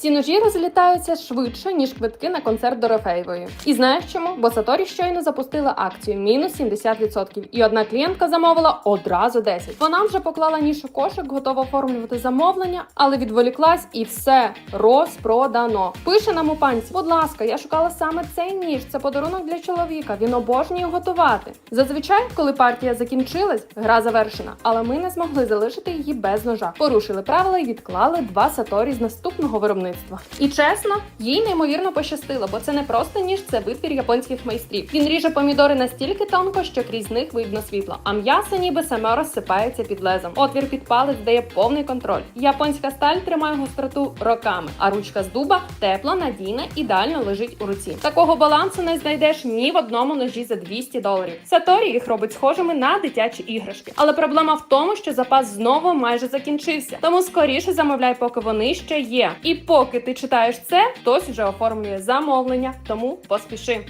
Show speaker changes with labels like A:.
A: Ці ножі розлітаються швидше, ніж квитки на концерт Дорофеєвої. І знаєш чому? Бо Саторі щойно запустила акцію мінус 70%. І одна клієнтка замовила одразу 10. Вона вже поклала ніж у кошик, готова оформлювати замовлення, але відволіклась і все розпродано. Пише нам у панці, будь ласка, я шукала саме цей ніж. Це подарунок для чоловіка. Він обожнює готувати. Зазвичай, коли партія закінчилась, гра завершена, але ми не змогли залишити її без ножа. Порушили правила і відклали два саторі з наступного виробництва. І чесно, їй неймовірно пощастило, бо це не просто ніж, це витвір японських майстрів. Він ріже помідори настільки тонко, що крізь них видно світло, а м'ясо ніби саме розсипається під лезом. Отвір під палець дає повний контроль. Японська сталь тримає гостроту роками, а ручка з дуба тепла, надійна, ідеально лежить у руці. Такого балансу не знайдеш ні в одному ножі за 200 доларів. Саторі їх робить схожими на дитячі іграшки. Але проблема в тому, що запас знову майже закінчився. Тому скоріше замовляй, поки вони ще є. І поки ти читаєш це, хтось вже оформлює замовлення, тому поспіши.